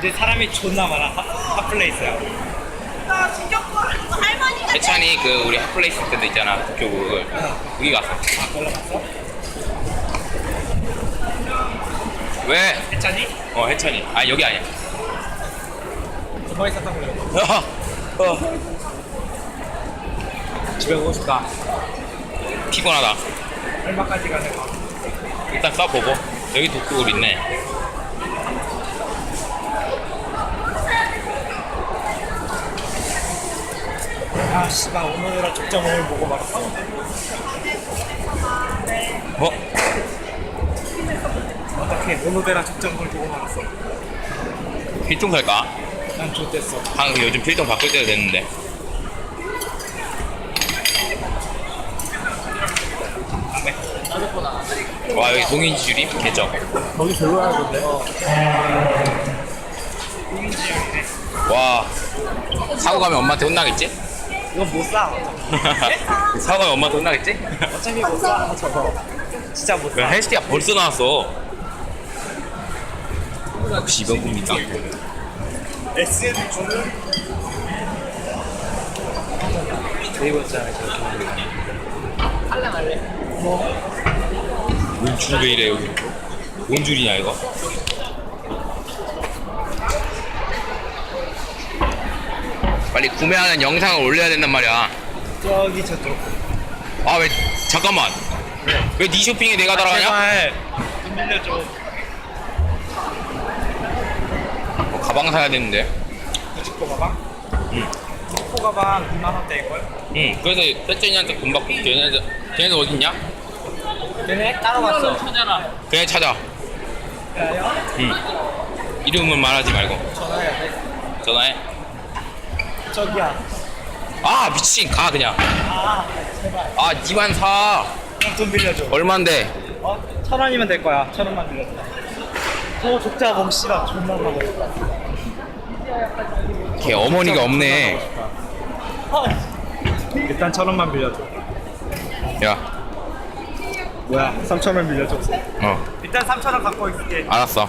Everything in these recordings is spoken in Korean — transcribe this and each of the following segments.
근데 사람이 존나 많아. 핫, 핫플레이스야. 나 진격거 할머니가 해찬이 그 우리 핫플레이스 때도 있잖아. 도쿄 그걸. 거기 갔어. 아 걸러 갔어? 왜? 해찬이? 어 해찬이. 아 여기 아니야. 두번 있었던 걸로 어. 집에 가고 싶다. 피곤하다. 얼마까지 가는 거? 일단 써보고. 여기 독극을 있네 아 씨발 오늘이라 적정을 보고 말았어 어? 어떻게 오노데라 적정을 보고 말았어 필통 살까? 난 좋댔어 방금 요즘 필통 바꿀 때도 됐는데 와 여기 동인지 줄임? 개적 거기 별로야 근데 와 사고 가면 엄마한테 혼나겠지? 이건 못 사. 사고 가면 엄마한테 혼나겠지? 어차피 못 사. 저거 진짜 야 못사. 헬스티가 벌써 나왔어. 역시 이번 꿈이다. SM 주는 네이버 있잖아 줄이 왜 이래? 여기 뭔 줄이냐 이거? 빨리 구매하는 영상을 올려야 된단 말이야. 저기 저쪽 아 왜 잠깐만. 왜 네 쇼핑에 내가 따라가냐? 제발. 좀 빌려줘. 어, 가방 사야 되는데. 구직포 가방? 응. 구직포 가방 2만 원대일걸? 응 그래서 세찬이한테 돈 받고 걔네들 걔네들 어딨냐? 얘네 따로 갔어. 걔네 찾아. 야야 응. 이름은 말하지 말고. 전화해야 돼. 전화해 저기야. 아 미친. 가 그냥. 아 제발 아 니만 사. 그럼 돈 빌려줘. 얼만데? 어? 천 원이면 될 거야. 천 원만 빌려줘. 저 족자 봉 씨발. 존나 먹고 싶다 걔 어머니가 없네. 어. 일단 천 원만 빌려줘. 야. 뭐야? 3천 원 빌려줘. 어. 일단 3천 원 갖고 있을게. 알았어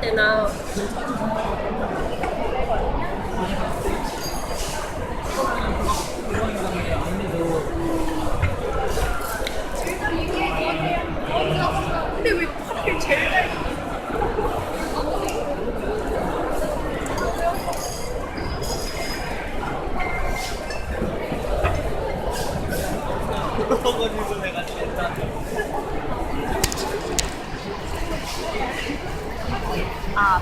때나. 근데 왜 하필 제일 잘 아,